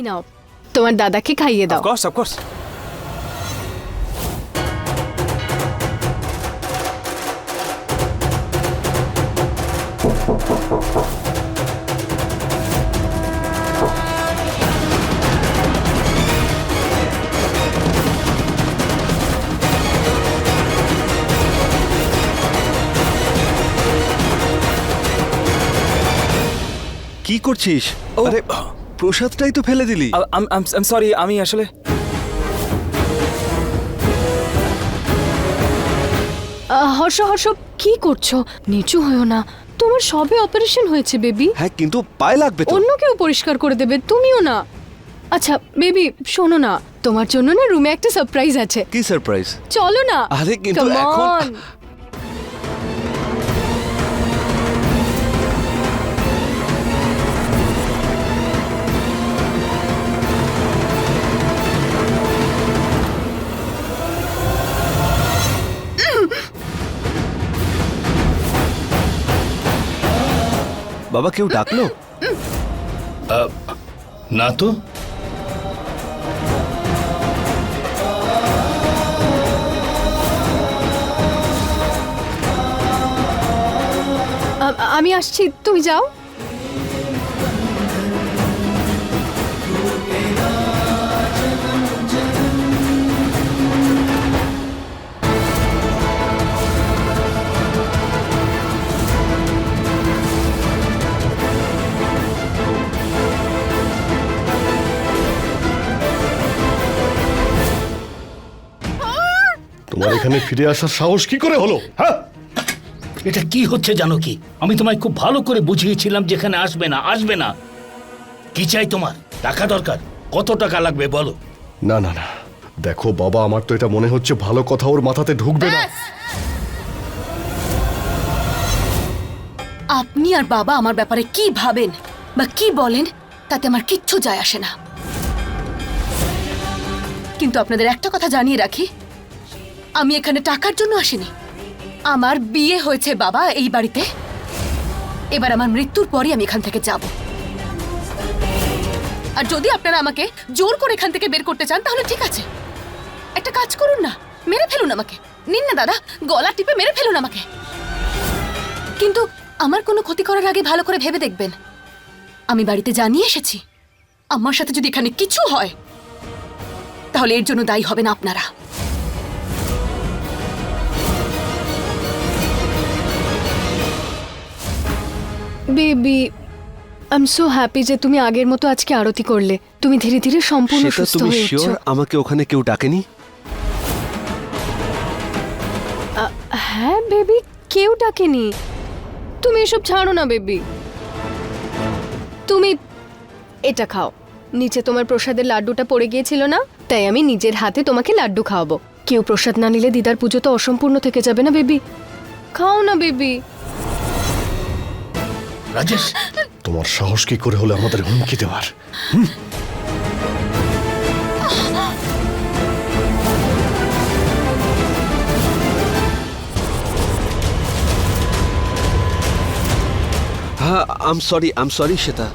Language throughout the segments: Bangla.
এই নাও তোমার দাদাকে খাইয়ে দাও অফকোর্স অফকোর্স কি করছিস ও। আরে প্রসাদটাই তো ফেলে দিলি। আম সরি আমি আসলে আহ, হর্ষ হর্ষ কি করছ? নিচু হয়েও না। তোমার সবে অপারেশন হয়েছে বেবি হ্যাঁ কিন্তু পায়ে লাগবে তো। অন্য কেউ পরিষ্কার করে দেবে তুমিও না। আচ্ছা বেবি শোনো না। তোমার জন্য না রুমে একটা সারপ্রাইজ আছে। কি সারপ্রাইজ চলো না। আরে কিন্তু এখন- বাবা কেউ ডাকলো? না তো। আমি আসছি তুমি যাও। তোমার এখানে ফিরে আসার সাহস কি করে হলো? হ্যাঁ? এটা কি হচ্ছে জানো কি? আমি তোমায় খুব ভালো করে বুঝিয়েছিলাম যেখানে আসবে না আসবে না। কি চাই তোমার? টাকা দরকার? কত টাকা লাগবে বলো? না না না। দেখো বাবা আমার তো এটা মনে হচ্ছে ভালো কথা ওর মাথাতে ঢুকবে না। আপনি আর বাবা আমার ব্যাপারে কি ভাবেন বা কি বলেন তাতে আমার কিচ্ছু যায় আসে না। কিন্তু আপনাদের একটা কথা জানিয়ে রাখি আমি এখানে টাকার জন্য আসিনি। আমার বিয়ে হয়েছে বাবা এই বাড়িতে। এবার আমার মৃত্যুর পরই আমি এখান থেকে যাব। আর যদি আপনারা আমাকে জোর করে এখান থেকে বের করতে চান, তাহলে ঠিক আছে। একটা কাজ করুন না, মেরে ফেলুন আমাকে। নিন না দাদা, গলা টিপে মেরে ফেলুন আমাকে। কিন্তু আমার কোনো ক্ষতি করার আগে ভালো করে ভেবে দেখবেন। আমি বাড়িতে জানিয়ে এসেছি, আমার সাথে যদি এখানে কিছু হয়, তাহলে এর জন্য দায়ী হবেন আপনারা। Baby I am so happy যে তুমি আগের মতো আজকে আরতি করলে। তুমি ধীরে ধীরে সম্পূর্ণ সেটা সুস্থ তুমি হয়ে উঠছো। শিওর আমাকে ওখানে কেউ ডাকেনি? হ্যাঁ বেবি কেউ ডাকেনি। তুমি এসব ছাড়ো না বেবি। তুমি এটা খাও। নিচে তোমার প্রসাদের লাড্ডুটা পড়ে গিয়েছিল না? তাই আমি নিজের হাতে তোমাকে লাড্ডু খাওয়াবো। কেউ প্রসাদ না নিলে দিদার পুজো তো অসম্পূর্ণ থেকে যাবে না বেবি। খাও না বেবি। রাজেশ তোমার সাহস কি করে হলে আমাদের হুমকি দেওয়ার? হ্যাঁ আম সরি আম সরি শ্বেতা।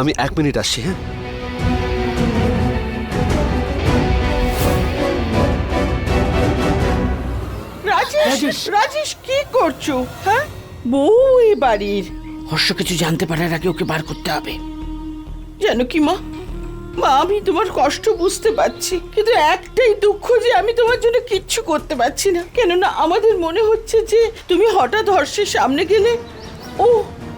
আমি এক মিনিট আসছি হ্যাঁ? রাজেশ রাজেশ। কি করছ হ্যাঁ? বউ এ বাড়ির। হর্ষ কিছু জানতে পারার আগে ওকে বার করতে হবে। জানো কি মা? মা আমি তোমার কষ্ট বুঝতে পারছি কিন্তু একটাই দুঃখ যে আমি তোমার জন্য কিচ্ছু করতে পারছি না। কেননা আমাদের মনে হচ্ছে যে তুমি হঠাৎ হর্ষের সামনে গেলে ও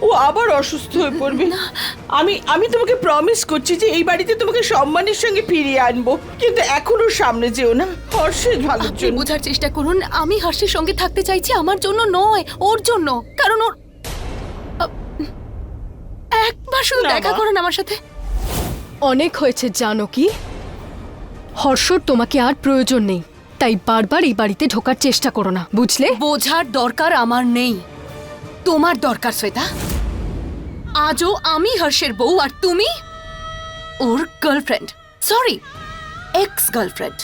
ও আবার অসুস্থ হয়ে পড়বে। না। আমি আমি তোমাকে প্রমিস করছি যে এই বাড়িতে তোমাকে সম্মানের সঙ্গে ফিরিয়ে আনব কিন্তু এখনও সামনে যেও না। হর্ষের ভালোর জন্য। বোঝার চেষ্টা করুন আমি হর্ষের সঙ্গে থাকতে চাইছি আমার জন্য নয় ওর জন্য। কারণ ওর একবার শুধু দেখা। করুন আমার সাথে। অনেক হয়েছে জানো কি? হর্ষর তোমাকে আর প্রয়োজন নেই তাই বারবার এই বাড়িতে ঢোকার চেষ্টা করো না বুঝলে? বোঝার দরকার আমার নেই। তোমার দরকার শ্বেতা। আজও আমি হর্ষের বউ আর তুমি? ওর গার্লফ্রেন্ড সরি এক্স গার্লফ্রেন্ড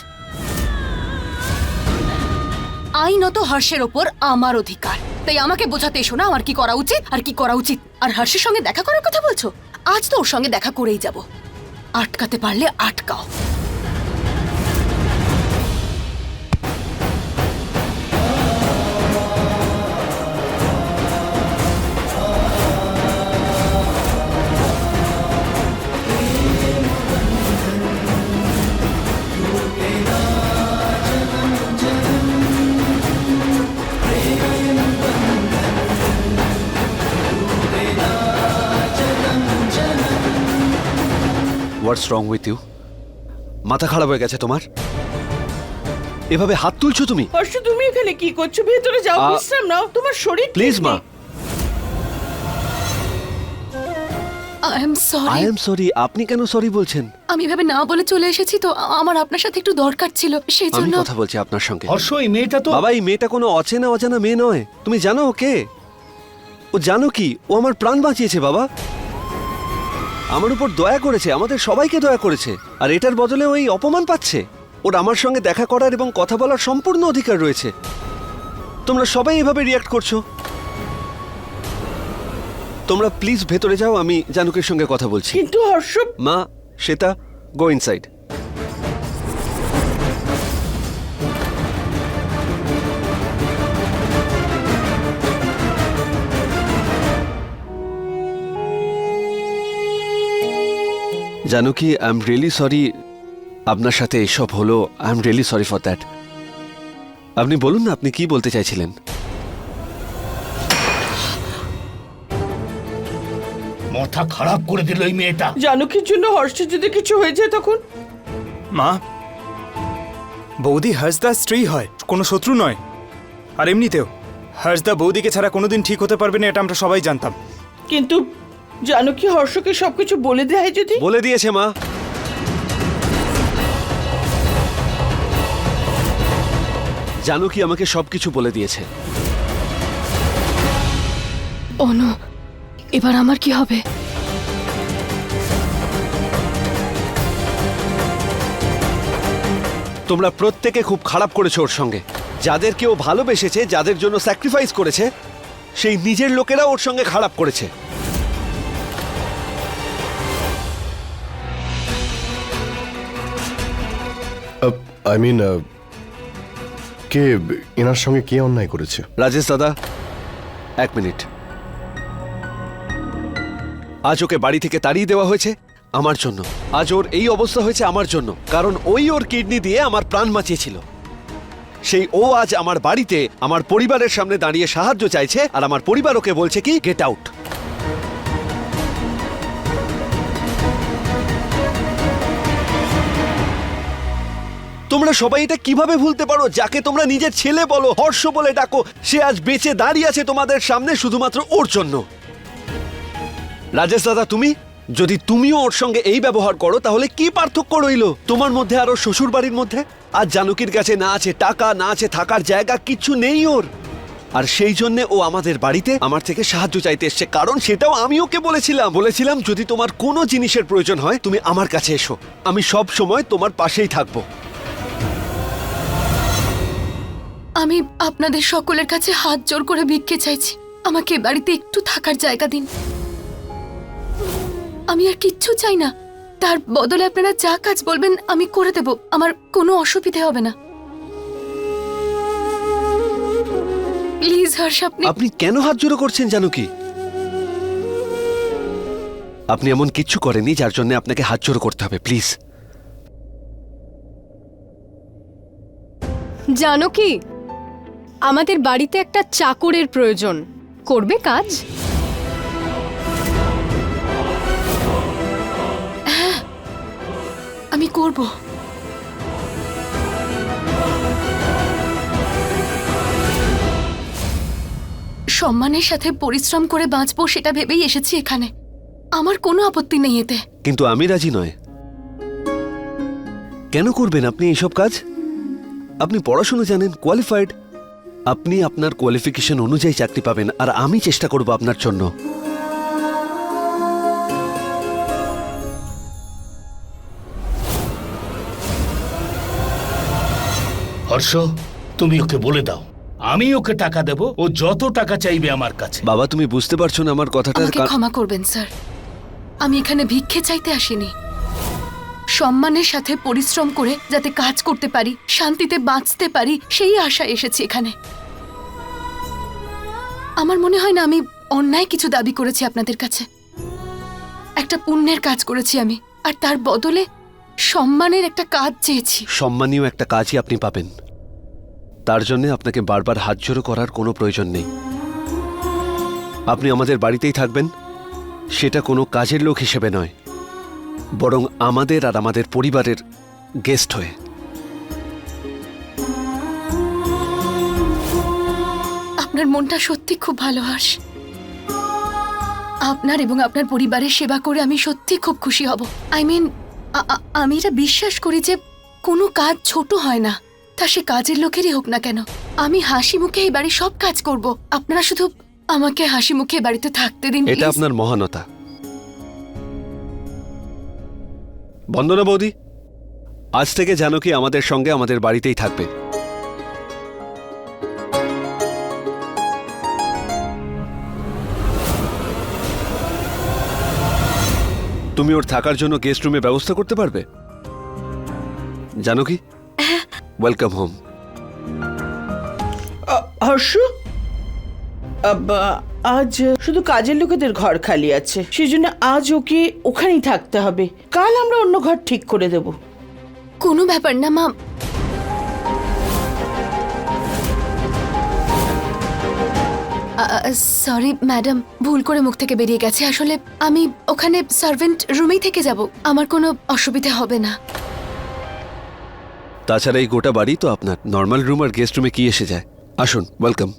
আইনত হর্ষের ওপর আমার অধিকার। তাই আমাকে বোঝাতে এসো না আমার কি করা উচিত আর কি করা উচিত। আর হর্ষের সঙ্গে দেখা করার কথা বলছো? আজ তো ওর সঙ্গে দেখা করেই যাব। আটকাতে পারলে আটকাও। হোয়াটস রং উইথ ইউ মাথা খারাপ হয়ে গেছে তোমার? এভাবে হাত তুলছো তুমি? হর্ষ তুমি এখানে কি করছ? ভেতরে যাও আ- বিশ্রাম নাও। তোমার শরীর ঠিক প্লিজ মা। নেই। I am I sorry am sorry আপনি কেন সরি বলছেন? আমি ভাবে না বলে চলে এসেছি তো আ- আমার আপনার সাথে একটু দরকার ছিল সেই আমি জন্য কথা বলছি আপনার সঙ্গে। হর্ষ এই মেয়েটা তো বাবা এই মেয়েটা কোনো অচেনা অজানা মেয়ে নয়। তুমি জানো ওকে? ও জানো কি? ও আমার প্রাণ বাঁচিয়েছে বাবা। আমার উপর দয়া করেছে আমাদের সবাইকে দয়া করেছে। আর এটার বদলে ওই অপমান পাচ্ছে। ওর আমার সঙ্গে দেখা করার এবং কথা বলার সম্পূর্ণ অধিকার রয়েছে। তোমরা সবাই এভাবে রিয়াক্ট করছ? তোমরা প্লিজ ভেতরে যাও আমি জানুকের সঙ্গে কথা বলছি। কিন্তু হর্ষ মা শ্বেতা গো ইনসাইড জানো কি আই এম রিয়েলি সরি আপনার সাথে এসব হলো। I am really sorry for that আপনি বলুন না আপনি কি বলতে চাইছিলেন? মাথা খারাপ করে দিল এই মেয়েটা। জানকীর জন্য হর্ষের যদি কিছু হয়ে যায় তখন? মা বৌদি হর্ষদার স্ত্রী হয় কোনো শত্রু নয়। আর এমনিতেও হর্ষদা বৌদিকে ছাড়া কোনোদিন ঠিক হতে পারবে না এটা আমরা সবাই জানতাম। কিন্তু জানকী হর্ষকে সবকিছু বলে দেয় যদি? বলে দিয়েছে মা। জানো কি আমাকে সবকিছু বলে দিয়েছে? অনু এবার আমার কি হবে? তোমরা প্রত্যেকে খুব খারাপ করেছ ওর সঙ্গে। যাদেরকে ও ভালোবেসেছে যাদের জন্য স্যাক্রিফাইস করেছে সেই নিজের লোকেরা ওর সঙ্গে খারাপ করেছে। আই মিন কে এনার সঙ্গে কে অন্যায় করেছে? রাজেশ দাদা, এক মিনিট। আজ ওকে বাড়ি থেকে তাড়িয়ে দেওয়া হয়েছে আমার জন্য। আজ ওর এই অবস্থা হয়েছে আমার জন্য, কারণ ওই ওর কিডনি দিয়ে আমার প্রাণ বাঁচিয়েছিল। সেই ও আজ আমার বাড়িতে আমার পরিবারের সামনে দাঁড়িয়ে সাহায্য চাইছে আর আমার পরিবার ওকে বলছে কি গেট আউট তোমরা সবাই এটা কীভাবে ভুলতে পারো? যাকে তোমরা নিজের ছেলে বলো, হর্ষ বলে ডাকো, সে আজ বেঁচে দাঁড়িয়ে আছে তোমাদের সামনে শুধুমাত্র ওর জন্য। রাজেশ দাদা, তুমি? যদি তুমিও ওর সঙ্গে এই ব্যবহার করো, তাহলে কি পার্থক্য রইল? তোমার মধ্যে আরও শ্বশুর বাড়ির মধ্যে? আর জানকীর কাছে না আছে টাকা, না আছে থাকার জায়গা কিচ্ছু নেই ওর। আর সেই জন্য ও আমাদের বাড়িতে আমার থেকে সাহায্য চাইতে এসছে, কারণ সেটাও আমি ওকে বলেছিলাম। বলেছিলাম, যদি তোমার কোনো জিনিসের প্রয়োজন হয়, তুমি আমার কাছে এসো। আমি সব সময় তোমার পাশেই থাকব। আমি আপনাদের সকলের কাছে হাত জোর করে ভিক্ষে চাইছি। আমাকে বাড়িতে একটু থাকার জায়গা দিন। আমি আর কিচ্ছু চাই না। তার বদলে আপনারা যা কাজ বলবেন আমি করে দেব। আমার কোনো অসুবিধে হবে না। প্লিজ হর্ষ আপনি আপনি কেন হাত জোড়ো করছেন জানো কি আপনি এমন কিচ্ছু করেনি যার জন্য আপনাকে হাত জোড়ো করতে হবে প্লিজ। জানো কি আমাদের বাড়িতে একটা চাকরের প্রয়োজন। করবে কাজ? আমি করব। সম্মানের সাথে পরিশ্রম করে বাঁচবো সেটা ভেবেই এসেছি এখানে। আমার কোনো আপত্তি নেই এতে। কিন্তু আমি রাজি নয়। কেন করবেন আপনি এইসব কাজ? আপনি পড়াশোনা জানেন কোয়ালিফাইড আপনি আপনার কোয়ালিফিকেশন অনুযায়ী চাকরি পাবেন আর আমি চেষ্টা করব আপনার জন্য। হর্ষ তুমি ওকে বলে দাও। আমি ওকে টাকা দেব ও যত টাকা চাইবে আমার কাছে। বাবা তুমি বুঝতে পারছ না আমার কথাটা আমাকে ক্ষমা করবেন স্যার। আমি এখানে ভিক্ষে চাইতে আসিনি। সম্মানের সাথে পরিশ্রম করে যাতে কাজ করতে পারি, শান্তিতে বাঁচতে পারি, সেই আশা এসেছি এখানে। আমার মনে হয় না আমি অন্যায় কিছু দাবি করেছি আপনাদের কাছে। একটা পুণ্যের কাজ করেছি আমি, আর তার বদলে সম্মানের একটা কাজ চেয়েছি। সম্মানীয় একটা কাজই আপনি পাবেন। তার জন্য আপনাকে বারবার হাত জোড়ো করার কোনো প্রয়োজন নেই। আপনি আমাদের বাড়িতেই থাকবেন, সেটা কোনো কাজের লোক হিসেবে নয়। বরং আমাদের আর আমাদের পরিবারের গেস্ট হয়ে। আপনার মনটা সত্যি খুব ভালো হাস আপনার এবং আপনার পরিবারের সেবা করে আমি সত্যি খুব খুশি হব। আই মিন আমি এটা বিশ্বাস করি যে কোনো কাজ ছোট হয় না তা সে কাজের লোকেরই হোক না কেন। আমি হাসি মুখে এই বাড়ির সব কাজ করব। আপনারা শুধু আমাকে হাসি মুখে বাড়িতে থাকতে দিন এটা আপনার মহানতা। বন্দনা বৌদি? আজ থেকে জানকী আমাদের সঙ্গে আমাদের বাড়িতেই থাকবে। তুমি ওর থাকার জন্য গেস্ট রুমে ব্যবস্থা করতে পারবে? জানো কি? Welcome home Harsh? আজ শুধু কাজের লোকেদের ঘর খালি আছে। সেই জন্য আজ ওকে ওখানেই থাকতে হবে। কাল আমরা অন্য ঘর ঠিক করে দেব। কোনো ব্যাপার না মা। সরি ম্যাডাম ভুল করে মুখ থেকে বেরিয়ে গেছে। আসলে আমি ওখানে সার্ভেন্ট রুমেই থেকে যাব। আমার কোনো অসুবিধা হবে না। তাছাড়া এই গোটা বাড়ি তো আপনার। নর্মাল রুম আর গেস্ট রুমে কি এসে যায়? আসুন welcome.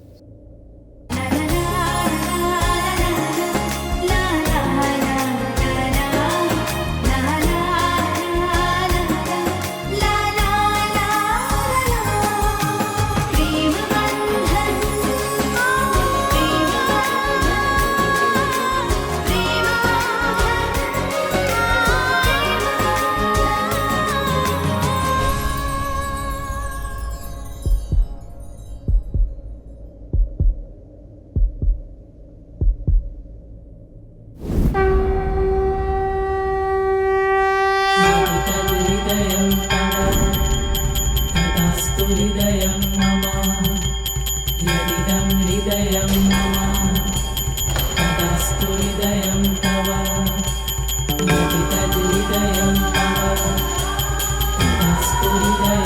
de amparo, en la oscuridad.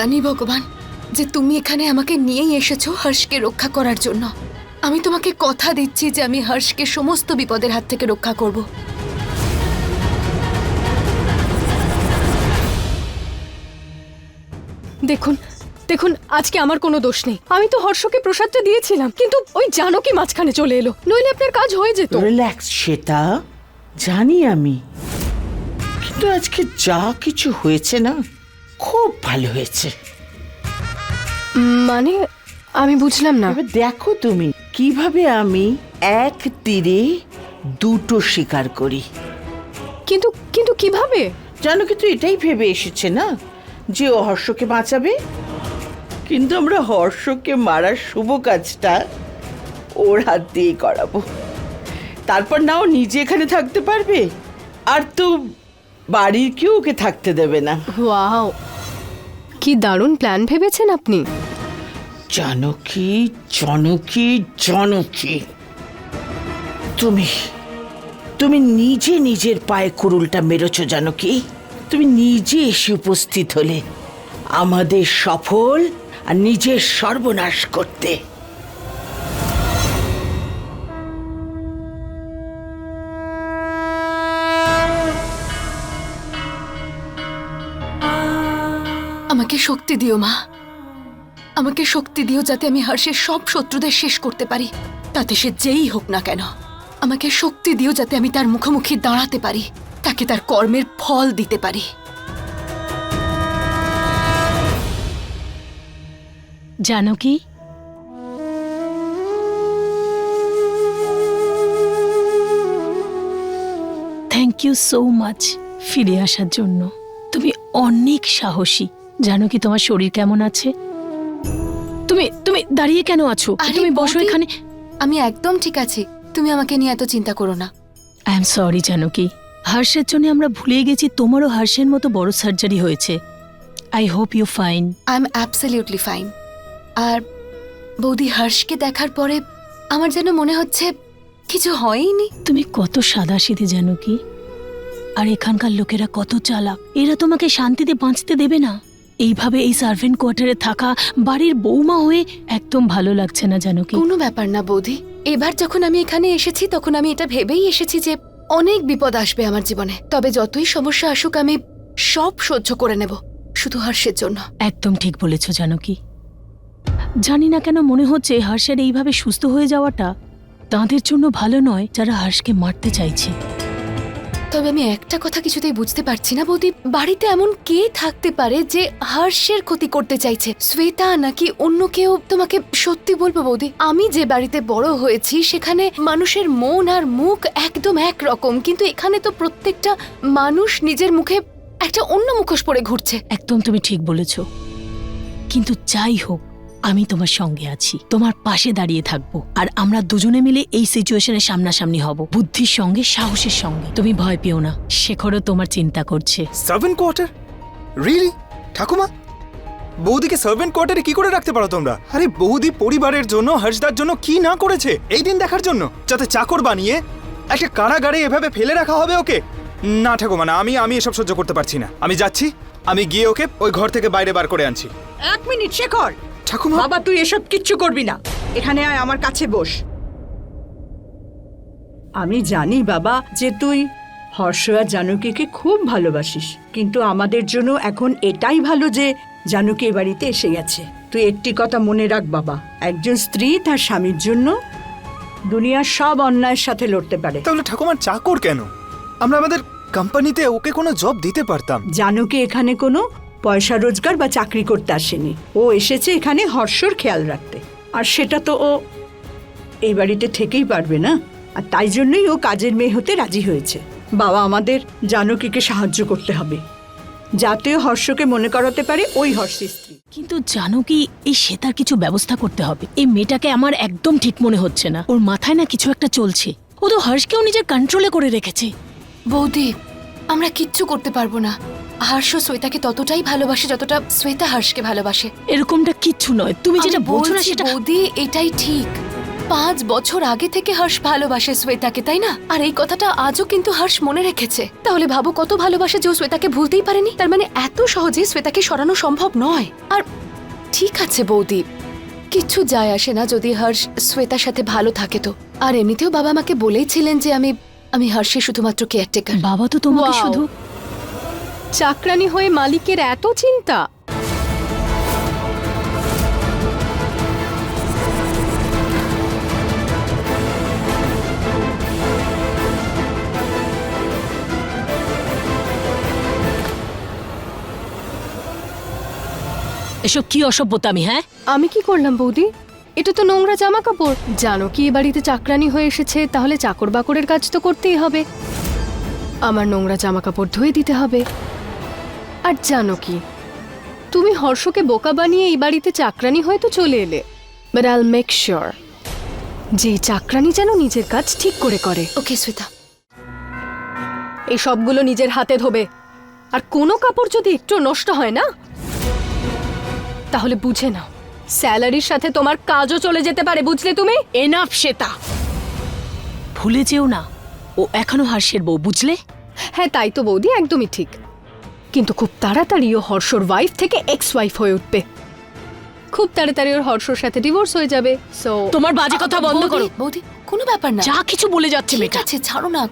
জানি, ভগবান, যে তুমি এখানে আমাকে নিয়েই এসেছ হর্ষকে রক্ষা করার জন্য। আমি তোমাকে কথা দিচ্ছি যে আমি হর্ষকে সমস্ত বিপদের হাত থেকে রক্ষা করব। দেখুন দেখুন, আজকে আমার কোনো দোষ নেই। আমি তো হর্ষকে প্রসাদটা দিয়েছিলাম, কিন্তু ওই জানকি মাঝখানে চলে এলো। নইলে আপনার কাজ হয়ে যেত। রিল্যাক্স, শ্বেতা। জানি আমি। কিন্তু আজকে যা কিছু হয়েছে না খুব ভালো হয়েছে। মানে আমি বুঝলাম না। এবার দেখো তুমি কীভাবে আমি এক তীরে দুটো শিকার করি। কিন্তু কিন্তু কীভাবে? জানো কিন্তু এটাই ভেবে এসেছে না যে ও হর্ষকে বাঁচাবে। কিন্তু আমরা হর্ষকে মারার শুভ কাজটা ওর হাত দিয়েই করাবো। তারপর না ও নিজে এখানে থাকতে পারবে? আর তো বাড়ির কেউ ওকে থাকতে দেবে না। ওয়াও কি দারুণ প্ল্যান ভেবেছেন আপনি। জানকী জনকী জনকী। তুমি তুমি নিজে নিজের পায়ে কুরুলটা মেরেছ জানকী। তুমি নিজে এসে উপস্থিত হলে আমাদের সফল আর নিজের সর্বনাশ করতে। আমাকে শক্তি দিও, মা। আমাকে শক্তি দিও যাতে আমি হর্ষের সব শত্রুদের শেষ করতে পারি। তাতে সে যেই হোক না কেন, আমাকে শক্তি দিও যাতে আমি তার মুখোমুখি দাঁড়াতে পারি, তাকে তার কর্মের ফল দিতে পারি। জানো কি? থ্যাংক ইউ সো মাচ ফিরে আসার জন্য। তুমি অনেক সাহসী। জানো কি তোমার শরীর কেমন আছে? তুমি তুমি দাঁড়িয়ে কেন আছো? তুমি বসো এখানে। আমি একদম ঠিক আছি। তুমি আমাকে নিয়ে এত চিন্তা করো না। আই এম সরি জানো কি। হর্ষের জন্য আমরা ভুলে গেছি তোমারও হর্ষের মতো বড় সার্জারি হয়েছে। I hope you fine I am absolutely fine আর বৌদি হর্ষকে দেখার পরে আমার যেন মনে হচ্ছে কিছু হয়নি। তুমি কত সাদা সিধে জানো কি। আর এখানকার লোকেরা কত চালাক। এরা তোমাকে শান্তিতে বাঁচতে দেবে না। এইভাবে এই সার্ভেন্ট কোয়ার্টারে থাকা বাড়ির বৌমা হয়ে একদম ভালো লাগছে না জানো কি। কোনো ব্যাপার না বৌদি। এবার যখন আমি এখানে এসেছি তখন আমি এটা ভেবেই এসেছি যে অনেক বিপদ আসবে আমার জীবনে। তবে যতই সমস্যা আসুক আমি সব সহ্য করে নেব। শুধু হর্ষের জন্য। একদম ঠিক বলেছ জানো কি। জানি না কেন মনে হচ্ছে হর্ষের এইভাবে সুস্থ হয়ে যাওয়াটা তাঁদের জন্য ভালো নয় যারা হর্ষকে মারতে চাইছে। তবে আমি একটা কথা কিছুতেই বুঝতে পারছি না, বৌদি। বাড়িতে এমন কে থাকতে পারে যে হর্ষের ক্ষতি করতে চাইছে? শ্বেতা নাকি অন্য কেউ? তোমাকে সত্যি বলব, বৌদি, আমি যে বাড়িতে বড় হয়েছি, সেখানে মানুষের মন আর মুখ একদম এক রকম কিন্তু এখানে তো প্রত্যেকটা মানুষ নিজের মুখে একটা অন্য মুখোশ পরে ঘুরছে। একদম তুমি ঠিক বলেছ। কিন্তু যাই হোক আমি তোমার সঙ্গে আছি তোমার পাশে দাঁড়িয়ে থাকব আর আমরা দুজনে মিলে এই সিচুয়েশনের সামনাসামনি হব। বুদ্ধির সঙ্গে সাহসের সঙ্গে। তুমি ভয় পেও না শেখরও তোমার চিন্তা করছে। সার্ভেন্ট কোয়ার্টার রিয়েলি ঠাকুমা? বৌদিকে সার্ভেন্ট কোয়ার্টারে কি করে রাখতে পারো তোমরা? আরে বৌদি পরিবারের জন্য হর্ষদার জন্য কি না করেছে? এই দিন দেখার জন্য। যাতে চাকর বানিয়ে একটা কারাগারে এভাবে ফেলে রাখা হবে ওকে। না ঠাকুমা না আমি আমি এসব সহ্য করতে পারছি না। আমি যাচ্ছি আমি গিয়ে ওকে ওই ঘর থেকে বাইরে বার করে আনছি। এক মিনিট শেখর! ঠাকুমা। বাবা তুই এসব কিচ্ছু করবি না। এখানে আয় আমার কাছে বস। আমি জানি বাবা যে তুই হর্ষ আর জানকীকে খুব ভালোবাসিস কিন্তু আমাদের জন্য এখন এটাই ভালো যে জানকী এ বাড়িতে এসে গেছে। তুই একটি কথা মনে রাখ বাবা একজন স্ত্রী তার স্বামীর জন্য দুনিয়ার সব অন্যায়ের সাথে লড়তে পারে। তাহলে ঠাকুমার চাকর কেন? আমরা আমাদের কোম্পানিতে ওকে কোনো জব দিতে পারতাম। জানকী এখানে কোনো পয়সা রোজগার বা চাকরি করতে আসেনি। ও এসেছে এখানে হর্ষর খেয়াল রাখতে। আর সেটা তো ও এই বাড়িতে থেকেই পারবে না। আর তাই জন্যই ও কাজের মেয়ে হতে রাজি হয়েছে। বাবা আমাদের জানকীকে সাহায্য করতে হবে। যাতে ও হর্ষকে মনে করাতে পারে ওই হর্ষের স্ত্রী। কিন্তু জানো কি এই শ্বেতার কিছু ব্যবস্থা করতে হবে। এই মেয়েটাকে আমার একদম ঠিক মনে হচ্ছে না। ওর মাথায় না কিছু একটা চলছে। ও তো হর্ষকেও নিজের কন্ট্রোলে করে রেখেছে। বৌদি আমরা কিচ্ছু করতে পারব না। হর্ষ শ্বেতাকে ততটাই ভালোবাসে যতটা শ্বেতা হর্ষকে ভালোবাসে। এরকমটা কিচ্ছু নয়। তুমি যেটা বলছো না সেটা বৌদি এটাই ঠিক। পাঁচ বছর আগে থেকে হর্ষ ভালোবাসে শ্বেতাকে তাই না? আর এই কথাটা আজও কিন্তু হর্ষ মনে রেখেছে। তাহলে ভাবো কত ভালোবাসে যে শ্বেতাকে ভুলতেই পারেনি? তার মানে এত সহজে শ্বেতাকে সরানো সম্ভব নয়। আর ঠিক আছে বৌদি কিচ্ছু যায় আসে না যদি হর্ষ শ্বেতার সাথে ভালো থাকে তো। আর এমনিতেও বাবা আমাকে বলেইছিলেন যে আমি আমি হর্ষে শুধুমাত্র কেয়ারটেকার বাবা তো তোমাকে শুধু চাকরানি হয়ে মালিকের এত চিন্তা? এসব কি অসভ্যতামি হ্যাঁ? আমি কি করলাম বৌদি? এটা তো নোংরা জামা কাপড় জানো কি এ বাড়িতে চাকরানি হয়ে এসেছে তাহলে চাকর বাকরের কাজ তো করতেই হবে। আমার নোংরা জামা কাপড় ধুয়ে দিতে হবে। আর জানো কি? তুমি হর্ষকে বোকা বানিয়ে এই বাড়িতে চাকরানি হয়ে তো চলে এলে। বাট আল মেক শিওর যে চাকরানি যেন নিজের কাজ ঠিক করে করে। ওকে শ্বেতা এই সবগুলো নিজের হাতে ধোবে। আর কোনো কাপড় যদি একটু নষ্ট হয় না? তাহলে বুঝে নাও স্যালারির সাথে তোমার কাজও চলে যেতে পারে বুঝলে তুমি? এনাফ শ্বেতা ভুলে যেও না ও এখনও হার্ষের বউ বুঝলে? হ্যাঁ তাই তো বৌদি একদমই ঠিক। কিন্তু খুব তাড়াতাড়ি ও হর্ষর ওয়াইফ থেকে এক্স ওয়াইফ হয়ে উঠবে। খুব তাড়াতাড়ি ওর হর্ষর সাথে ডিভোর্স হয়ে যাবে সো তোমার বাজে কথা বন্ধ করো। বৌদি, কোনো ব্যাপার না। যা কিছু বলে যাচ্ছে ঠিক মেয়েটা। আছে ছাড়ো না।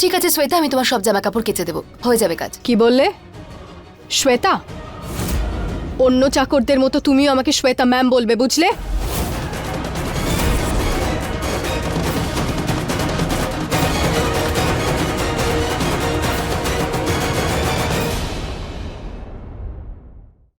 ঠিক আছে শ্বেতা আমি তোমার সব জামা কাপড় কেচে দেবো। হয়ে যাবে কাজ। কি বললে? শ্বেতা অন্য চাকরদের মতো তুমিও আমাকে শ্বেতা ম্যাম বলবে বুঝলে?